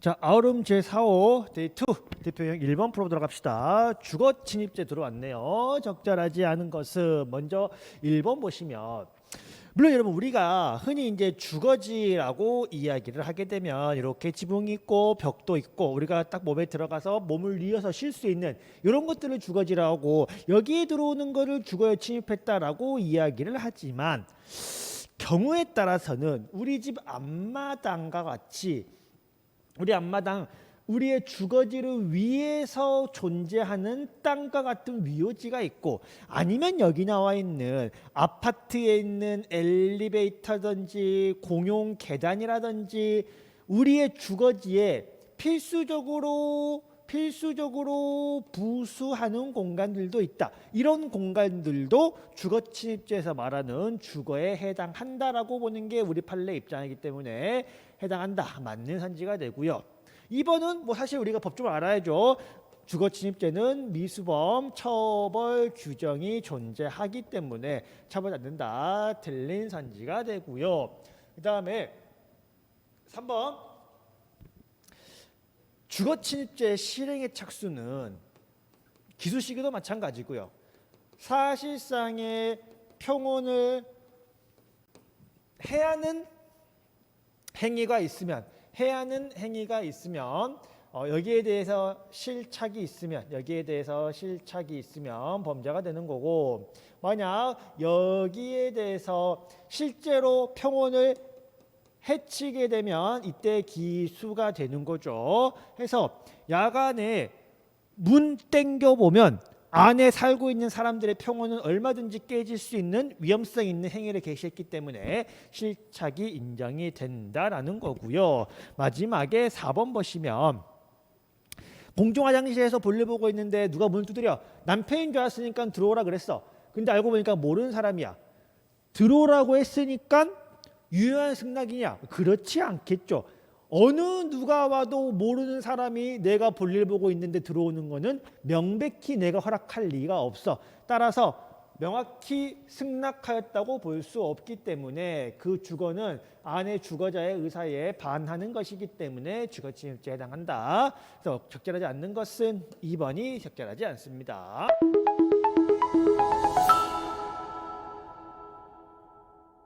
자, 아우름 제4호 데이 2 대표형 1번 프로 들어갑시다. 주거 침입제 들어왔네요. 적절하지 않은 것은 먼저 1번 보시면 물론 여러분 우리가 흔히 이제 주거지라고 이야기를 하게 되면 이렇게 지붕이 있고 벽도 있고 우리가 딱 몸에 들어가서 몸을 뉘어서 쉴 수 있는 이런 것들을 주거지라고 여기에 들어오는 거를 주거에 침입했다라고 이야기를 하지만 경우에 따라서는 우리 집 앞마당과 같이 우리 앞마당 우리의 주거지를 위해서 존재하는 땅과 같은 위호지가 있고 아니면 여기 나와 있는 아파트에 있는 엘리베이터든지 공용 계단이라든지 우리의 주거지에 필수적으로 필수적으로 부수하는 공간들도 있다. 이런 공간들도 주거 침입죄에서 말하는 주거에 해당한다라고 보는 게 우리 판례 입장이기 때문에 해당한다. 맞는 산지가 되고요. 2번은 뭐 사실 우리가 법 좀 알아야죠. 주거 침입죄는 미수범 처벌 규정이 존재하기 때문에 처벌 받는다. 틀린 산지가 되고요. 그다음에 3번 주거 침입죄 실행의 착수는 기수 시기도 마찬가지고요. 사실상의 평온을 해하는 행위가 있으면 해하는 행위가 있으면 어, 여기에 대해서 실착이 있으면 여기에 대해서 실착이 있으면 범죄가 되는 거고 만약 여기에 대해서 실제로 평온을 해치게 되면 이때 기수가 되는 거죠. 해서 야간에 문 땡겨 보면 안에 살고 있는 사람들의 평온은 얼마든지 깨질 수 있는 위험성 있는 행위를 개시했기 때문에 실착이 인정이 된다라는 거고요. 마지막에 4번 보시면 공중 화장실에서 볼일 보고 있는데 누가 문을 두드려 남편인 줄 알았으니까 들어오라 그랬어. 근데 알고 보니까 모르는 사람이야. 들어오라고 했으니까 유효한 승낙이냐? 그렇지 않겠죠. 어느 누가 와도 모르는 사람이 내가 볼일 보고 있는데 들어오는 거는 명백히 내가 허락할 리가 없어. 따라서 명확히 승낙하였다고 볼 수 없기 때문에 그 주거는 아내 주거자의 의사에 반하는 것이기 때문에 주거침입죄에 해당한다. 그래서 적절하지 않는 것은 2번이 적절하지 않습니다.